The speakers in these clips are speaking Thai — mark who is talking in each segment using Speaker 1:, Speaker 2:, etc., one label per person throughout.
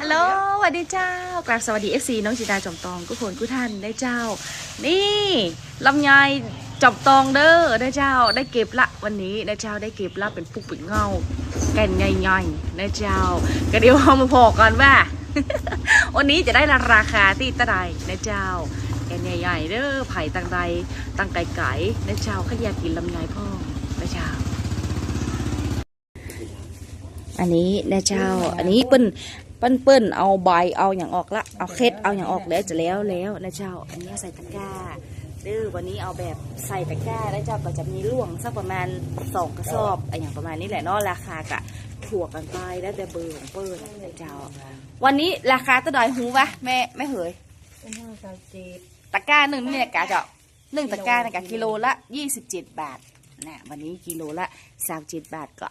Speaker 1: ฮัลโหลสวัสดีเจ้ากราบสวัสดี FC น้องจิตาจอมตองกุผลกุท่านได้เจ้า นี่ลำไยจอมตองเด้อได้เจ้าได้เก็บละวันนี้ได้เจ้าได้เก็บละเป็นปุกเป็นเงาแก่นใหญ่ๆได้เจ้าก็เดี๋ยวเอามาพอกันว่า วันนี้จะได้ราคาที่ตะไดนะเจ้าแก่นใหญ่ๆเด้อไผ่ตังใดตังไก่ไก่นะเจ้าขยากกินลำไยพ่อนะเจ้า อันนี้นะเจ้า อันนี้เปิ้นเปิ้นเปิ้นเอาใบเอาอย่างออกละ เอาเคล็ดเอาอย่างออกแล้วจะแล้วแล้วนะเจ้า อันนี้ใส่ตะกร้าดื้อวันนี้เอาแบบใส่ตะกร้าแล้วเจ้าก็จะมีล่วงสักประมาณสองกระสอบอันอย่างประมาณนี้แหละเนาะราคากะถั่วกันไปแล้วแต่เบอร์ของเปิ้นนะเจ้า วันนี้ราคาตะดอยหูวะแม่แม่เหย
Speaker 2: เป็นห้าสาวเจ็ด
Speaker 1: ตะกร้าหนึ่งเนี่ยกะเจ้าหนึ่งตะกร้าเนี่ยกะกิโลละยี่สิบเจ็ดบาทนะวันนี้กิโลละสามเจ็ดบาทก็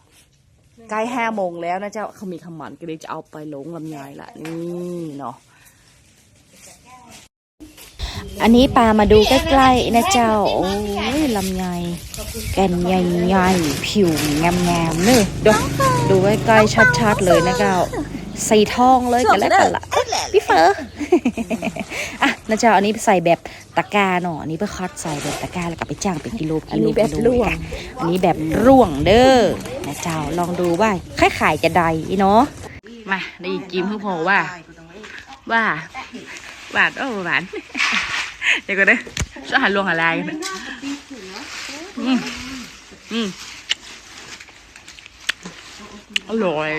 Speaker 1: ใกล้ห้าโมงแล้วนะเจ้าเขามีขมันก็เลยจะเอาไปหลงลำไยละนี่เนาะอันนี้ปลามาดูใกล้ๆนะเจ้า โอ้ยลำไยแก่นใหญ่ๆผิวงามๆเนอะดูดูใกล้ๆชัดๆเลยนะเจ้าใสีทองเลยกันแล้วกันละพี่เฟอร์อะนะเจ้าอันนี้ใส่แบบตะกร้าเนาะอันนี้เพื่อคัดใส่แบบตะกร้าแล้วก็ไปจ้างเป็นกิโลกิโลกิโลอันนี้แบบร่วงเด้อ เจ้าลองดูว่าค่าขายจะใดอีเนาะมาได้กิมเพื่อพอว่า ว่าหวานโอ้หวานเดี๋ยวก็ได้อจะหันลวงอะไรกันอืมอืมอร่อย